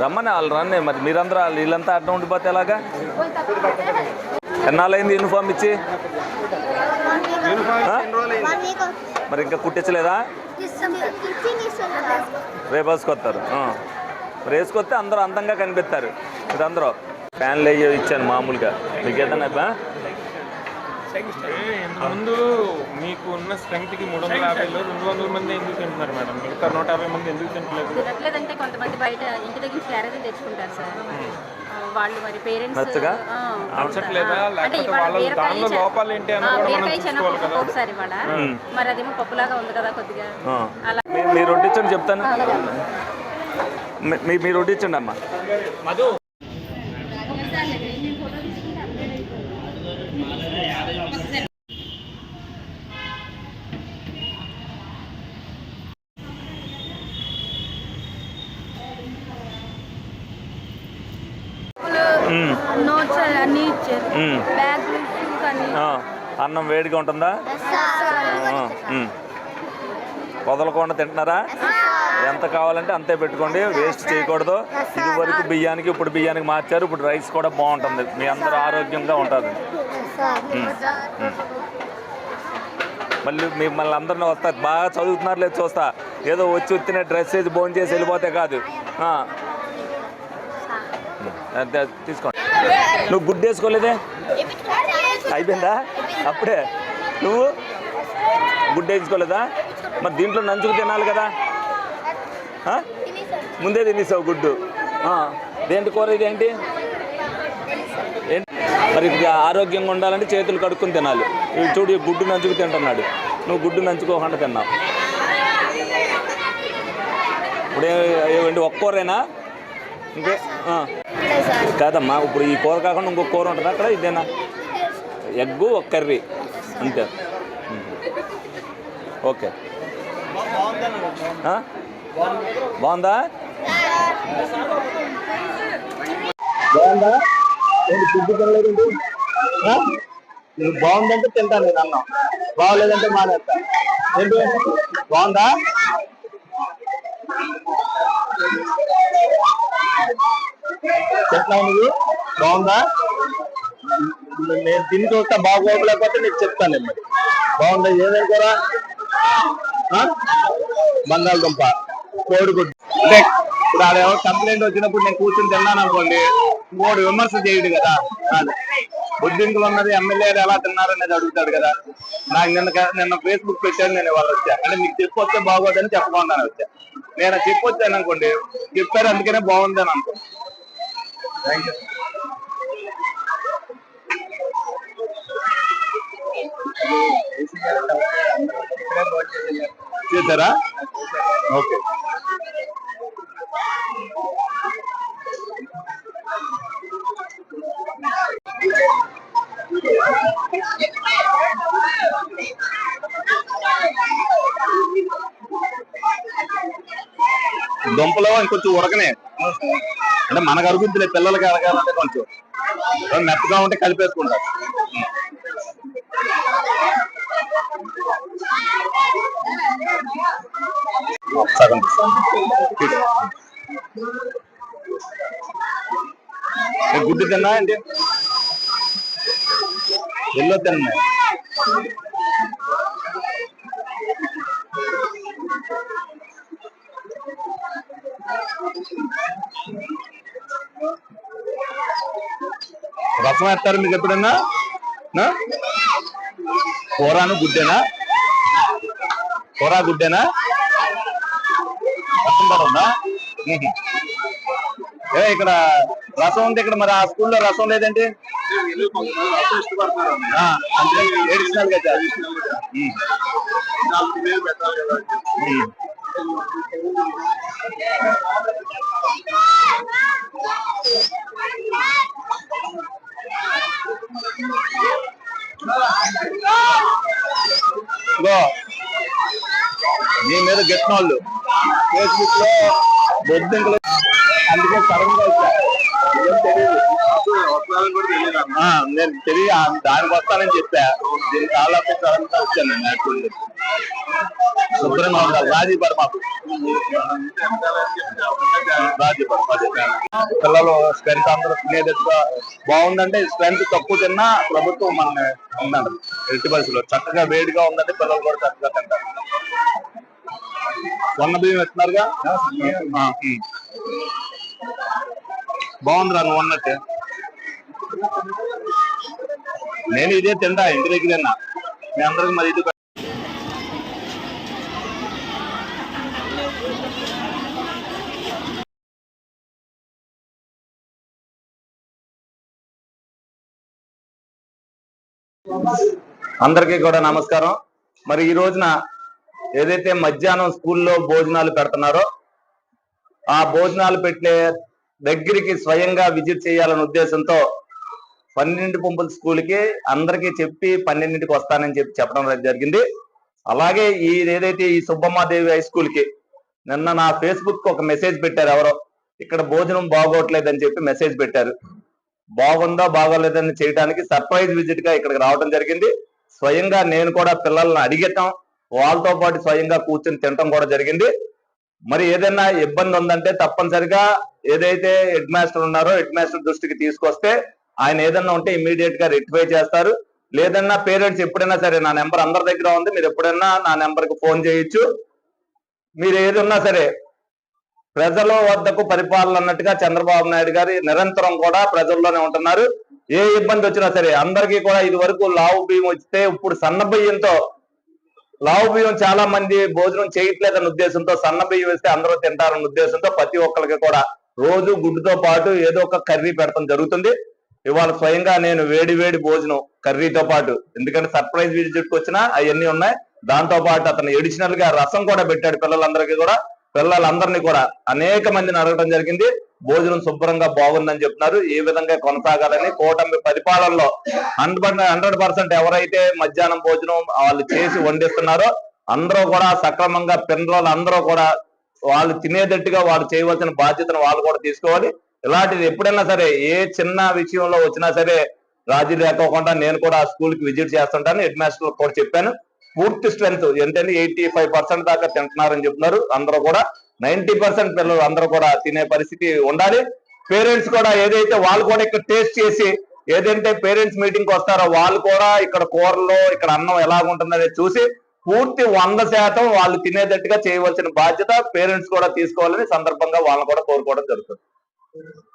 రమ్మని వాళ్ళు రన్నే మరి. మీరందరూ వాళ్ళు వీళ్ళంతా అడ్డం ఉండిపోతే ఎలాగా? ఎన్నాళ్ళైంది యూనిఫామ్ ఇచ్చి? మరి ఇంకా కుట్టించలేదా? రేపు వేసుకొస్తారు. ఆ. మరి వేసుకొస్తే అందరూ అందంగా కనిపిస్తారు. మీరు అందరూ ఫ్యాన్లు ఇచ్చాను మామూలుగా. మీకు ఏదన్నా ఆ? ముందు మీకు ఉన్న స్ట్రెంగ్త్కి మూడు వందల యాభైలో రెండు వందల మంది ఎందుకు తింటున్నారు మేడం? మిగతా నూట యాభై మంది ఎందుకు తింటలేదు? తినట్లేదంటే కొంతమంది బయట ఇంటి దగ్గర క్యారేజీ తెచ్చుకుంటారు సార్. వాళ్ళు మరి పేరెంట్స్ నచ్చగా? నచ్చట్లేదా? అంటే లేకపోతే ఇవాళ వాళ్ళ బీరకాయ దానిలో చ- లోపాలు ఏంటి అని ఆ, కూడా మనం బీరకాయ చూసుకోవాలి చెనపప్పు కదా. ఒకసారి ఇవాళ. మరి అదేమో పప్పులాగా ఉంది కదా కొద్దిగా. అలా. మీ- మీరు వడ్డించండి చెప్తాను. మీ- మీ- మీరు వడ్డించండి అమ్మా నోట్స్ అన్ని ఇచ్చారు అన్ని వేడిగా ఉంటుందా. వదలకుండా తింటున్నారా? ఎంత కావాలంటే అంతే పెట్టుకోండి వేస్ట్ చేయకూడదు. ఇది వరకు బియ్యానికి ఇప్పుడు బియ్యానికి మార్చారు ఇప్పుడు రైస్ కూడా బాగుంటుంది. మీ అందరూ ఆరోగ్యంగా ఉంటుంది. మళ్ళీ మిమ్మల్ని అందరిని వస్తా బాగా చదువుతున్నారు లేదు చూస్తా. ఏదో వచ్చి వచ్చిన డ్రెస్ వేసి భోజనం చేసి వెళ్ళిపోతే కాదు. అంతే, తీసుకోండి. నువ్వు గుడ్ వేసుకోలేదే అయిపోయిందా? అప్పుడే. నువ్వు? గుడ్ వేసుకోలేదా మరి దీంట్లో నంచుకు తినాలి కదా. ముందే తినేసావు గుడ్డు. దేంటి కూర ఇదేంటి ఏంటి? మరి ఆరోగ్యంగా ఉండాలంటే చేతులు కడుక్కొని తినాలి. చూడు ఈ గుడ్డు నంచుకు తింటున్నాడు. నువ్వు గుడ్డు నంచుకోకుండా తిన్నావు. ఇప్పుడు ఏ- ఏంటి ఇంకే కాదమ్మా ఇప్పుడు ఈ కూర కాకుండా ఇంకో కూర ఉంటుంది అక్కడ? ఇదేనా? ఎగ్గు ఒక కర్రీ. అంతే. ఓకే. బాగుందా? బాగుందా? నేను ఫుడ్ తినలేదండి బాగుందంటే తింటాను నేను అన్నం. బాగలేదంటే మానేస్తా. ఏంటి? బాగుందా? ఎట్లా ఉంది? బాగుందా? నేను తిని చూస్తా బాగోగలేకపోతే నీకు చెప్తాను నేను. మరి బాగుందా ఏదైనా కూడా బంగాళదుంప. కోడిగుడ్డు. అంటే ఇప్పుడు ఆడేమో కంప్లైంట్ వచ్చినప్పుడు నేను కూర్చొని తిన్నాను అనుకోండి మూడు విమర్శ చేయడు కదా. అది. బుద్ధింకులు ఉన్నది ఎమ్మెల్యేలు ఎలా తిన్నారనేది అడుగుతాడు కదా. నాకు నిన్న నిన్న ఫేస్బుక్ పెట్టాను నేను వాళ్ళు వచ్చా. అంటే మీకు చెప్పొస్తే బాగోదని చెప్పకుండా వచ్చా. నేను చెప్పొచ్చాను అనుకోండి చెప్పారు అందుకనే బాగుందని అనుకో. థ్యాంక్ యూ చేశారా? ఓకే. దుంపలో ఇంకొంచెం ఉరకనే అంటే మనకు అరుగుద్దులే పిల్లలకి అడగాలంటే కొంచెం మెత్తగా ఉంటే కలిపేసుకుంటారు. సగం. గుడ్డు తిన్నా అండి ఎల్లో తిన్నా. రసం ఎత్తారు మీకు ఎప్పుడన్నా? నా? కూరాను గుడ్డేనా? కూర గుడ్డేనా? రసం పడుందా ఏ ఇక్కడ రసం ఉంది ఇక్కడ మరి ఆ స్కూల్లో రసం లేదండి ఆ, అంటే ఏడిషనల్గా చేయాలి. నీ మీద గెట్టిన వాళ్ళు ఫేస్బుక్లో బొద్దింకలు అందుకే సడన్గా వచ్చా తెలియదు నేను తెలియ దానికి వస్తానని చెప్పా. దీనికి చాలా వచ్చాను యాక్చువల్లీ శుభ్రంగా ఉండాలి. రాజీ పర్మ రాజీ పర్మ పిల్లలు స్ట్రెంత్ అందరూ తినేటట్టుగా బాగుందంటే స్ట్రెంత్ తక్కువ తిన్నా ప్రభుత్వం మన ఉన్నాడు ఎట్టి పరిస్థితుల్లో చక్కగా వేడిగా ఉందంటే పిల్లలు కూడా చక్కగా తింటారు. సన్న బియ్యం ఇస్తున్నారుగా బాగుంది ఉమ్. బాగుందిరా నువ్వు అన్నట్టే నేను ఇదే తింటా ఇంటి దగ్గర తిన్నా. మీ అందరికి మరి ఇది అందరికీ కూడా నమస్కారం. మరి ఈ రోజున ఏదైతే మధ్యాహ్నం స్కూల్లో భోజనాలు పెడుతున్నారో ఆ భోజనాలు పెట్టే దగ్గరికి స్వయంగా విజిట్ చేయాలనే ఉద్దేశంతో పన్నెండు పంపుల స్కూల్కి అందరికీ చెప్పి పన్నెండింటికి వస్తానని చెప్పి చెప్పడం జరిగింది. అలాగే ఈ ఏదైతే ఈ సుబ్బమ్మాదేవి హై స్కూల్కి నిన్న నా ఫేస్బుక్ ఒక మెసేజ్ పెట్టారు ఎవరో. ఇక్కడ భోజనం బాగోట్లేదని చెప్పి మెసేజ్ పెట్టారు. బాగుందా బాగోలేదని చేయడానికి సర్ప్రైజ్ విజిట్గా ఇక్కడికి రావడం జరిగింది. స్వయంగా నేను కూడా పిల్లల్ని అడిగటం వాళ్ళతో పాటు స్వయంగా కూర్చొని తినటం కూడా జరిగింది. మరి ఏదైనా ఇబ్బంది ఉందంటే తప్పనిసరిగా ఏదైతే హెడ్ మాస్టర్ ఉన్నారో హెడ్ మాస్టర్ దృష్టికి తీసుకొస్తే ఆయన ఏదన్నా ఉంటే ఇమీడియట్గా రెక్టిఫై చేస్తారు. లేదన్నా పేరెంట్స్ ఎప్పుడైనా సరే నా నెంబర్ అందరి దగ్గర ఉంది మీరు ఎప్పుడైనా నా నెంబర్కి ఫోన్ చేయొచ్చు. మీరు ఏదున్నా సరే ప్రజల వద్దకు పరిపాలన అన్నట్టుగా చంద్రబాబు నాయుడు గారి నిరంతరం కూడా ప్రజల్లోనే ఉంటున్నారు. ఏ ఇబ్బంది వచ్చినా సరే అందరికీ కూడా ఇది వరకు లావు బియ్యం వస్తే ఇప్పుడు సన్న బియ్యంతో లావు బియ్యం చాలా మంది భోజనం చేయట్లేదన్న ఉద్దేశంతో సన్న బియ్యం వేస్తే అందరూ తింటారన్న ఉద్దేశంతో ప్రతి ఒక్కరికి కూడా రోజు గుడ్డుతో పాటు ఏదో ఒక కర్రీ పెడతాం జరుగుతుంది. ఇవాళ స్వయంగా నేను వేడి వేడి భోజనం కర్రీతో పాటు ఎందుకంటే సర్ప్రైజ్ విజిట్ వచ్చినా అవన్నీ ఉన్నాయి. దాంతో పాటు అతను ఎడిషనల్గా రసం కూడా పెట్టాడు పిల్లలందరికీ కూడా. పిల్లలందరినీ కూడా అనేక మందిని అడగడం జరిగింది. భోజనం శుభ్రంగా బాగుందని చెప్తున్నారు. ఏ విధంగా కొనసాగాలని కూటమి పరిపాలనలో హండ్రెడ్ హండ్రెడ్ పర్సెంట్ ఎవరైతే మధ్యాహ్నం భోజనం వాళ్ళు చేసి వండిస్తున్నారో అందరూ కూడా సక్రమంగా పిల్లలు అందరూ కూడా వాళ్ళు తినేటట్టుగా వాళ్ళు చేయవలసిన బాధ్యతను వాళ్ళు కూడా తీసుకోవాలి. ఇలాంటిది ఎప్పుడైనా సరే ఏ చిన్న విషయంలో వచ్చినా సరే రాజీ లేకోకుండా నేను కూడా ఆ స్కూల్కి విజిట్ చేస్తుంటాను. హెడ్ మాస్టర్ కూడా చెప్పాను. పూర్తి స్ట్రెంత్ ఎంతంటే ఎయిటీ ఫైవ్ పర్సెంట్ దాకా తింటున్నారని చెప్తున్నారు. అందరూ కూడా నైన్టీ పర్సెంట్ పిల్లలు అందరూ కూడా తినే పరిస్థితి ఉండాలి. పేరెంట్స్ కూడా ఏదైతే వాళ్ళు కూడా ఇక్కడ టేస్ట్ చేసి ఏదంటే పేరెంట్స్ మీటింగ్కి వస్తారో వాళ్ళు కూడా ఇక్కడ కూరలో ఇక్కడ అన్నం ఎలా ఉంటుందనేది చూసి పూర్తి వంద శాతం వాళ్ళు తినేటట్టుగా చేయవలసిన బాధ్యత పేరెంట్స్ కూడా తీసుకోవాలని సందర్భంగా వాళ్ళని కూడా కోరుకోవడం జరుగుతుంది. Thank you.